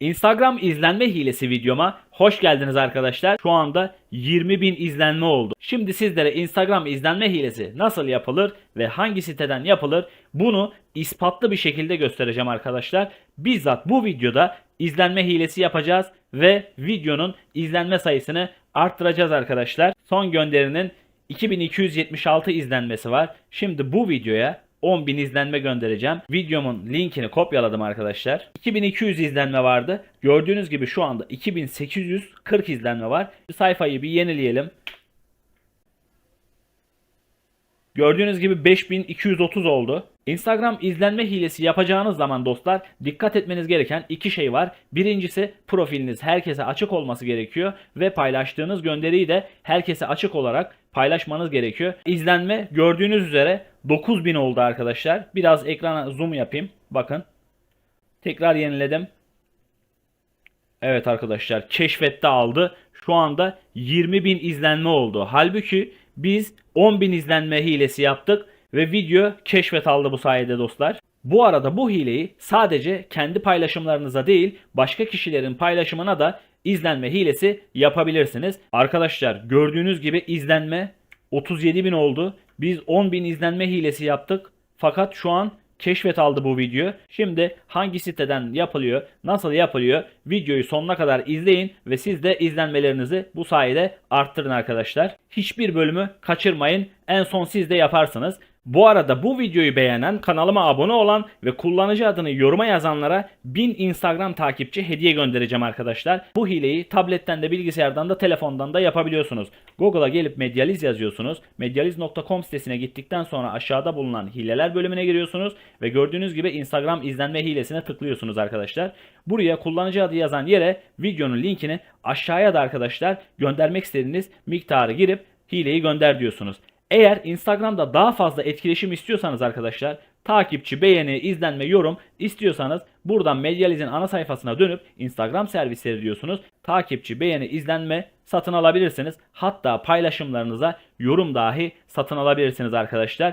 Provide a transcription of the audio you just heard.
Instagram izlenme hilesi videoma hoş geldiniz arkadaşlar. Şu anda 20 bin izlenme oldu. Şimdi sizlere Instagram izlenme hilesi nasıl yapılır ve hangi siteden yapılır bunu ispatlı bir şekilde göstereceğim arkadaşlar. Bizzat bu videoda izlenme hilesi yapacağız ve videonun izlenme sayısını arttıracağız arkadaşlar. Son gönderinin 2276 izlenmesi var. Şimdi bu videoya 10.000 izlenme göndereceğim. Videomun linkini kopyaladım arkadaşlar. 2200 izlenme vardı. Gördüğünüz gibi şu anda 2840 izlenme var. Sayfayı bir yenileyelim. Gördüğünüz gibi 5230 oldu. Instagram izlenme hilesi yapacağınız zaman dostlar dikkat etmeniz gereken iki şey var. Birincisi profiliniz herkese açık olması gerekiyor ve paylaştığınız gönderiyi de herkese açık olarak paylaşmanız gerekiyor. İzlenme gördüğünüz üzere 9000 oldu arkadaşlar. Biraz ekrana zoom yapayım. Bakın. Tekrar yeniledim. Evet arkadaşlar keşfette aldı. Şu anda 20 bin izlenme oldu. Halbuki biz 10 bin izlenme hilesi yaptık ve video keşfet aldı bu sayede dostlar. Bu arada bu hileyi sadece kendi paylaşımlarınıza değil başka kişilerin paylaşımına da izlenme hilesi yapabilirsiniz. Arkadaşlar gördüğünüz gibi izlenme 37 bin oldu. Biz 10 bin izlenme hilesi yaptık. Fakat şu an keşfet aldı bu video. Şimdi hangi siteden yapılıyor, nasıl yapılıyor videoyu sonuna kadar izleyin ve siz de izlenmelerinizi bu sayede arttırın arkadaşlar. Hiçbir bölümü kaçırmayın. En son siz de yaparsınız. Bu arada bu videoyu beğenen, kanalıma abone olan ve kullanıcı adını yoruma yazanlara 1000 Instagram takipçi hediye göndereceğim arkadaşlar. Bu hileyi tabletten de bilgisayardan da telefondan da yapabiliyorsunuz. Google'a gelip Medializ yazıyorsunuz. Medializ.com sitesine gittikten sonra aşağıda bulunan hileler bölümüne giriyorsunuz ve gördüğünüz gibi Instagram izlenme hilesine tıklıyorsunuz arkadaşlar. Buraya kullanıcı adı yazan yere videonun linkini aşağıya da arkadaşlar göndermek istediğiniz miktarı girip hileyi gönder diyorsunuz. Eğer Instagram'da daha fazla etkileşim istiyorsanız arkadaşlar takipçi, beğeni, izlenme, yorum istiyorsanız buradan Medyaliz'in ana sayfasına dönüp Instagram servisleri diyorsunuz. Takipçi, beğeni, izlenme satın alabilirsiniz. Hatta paylaşımlarınıza yorum dahi satın alabilirsiniz arkadaşlar.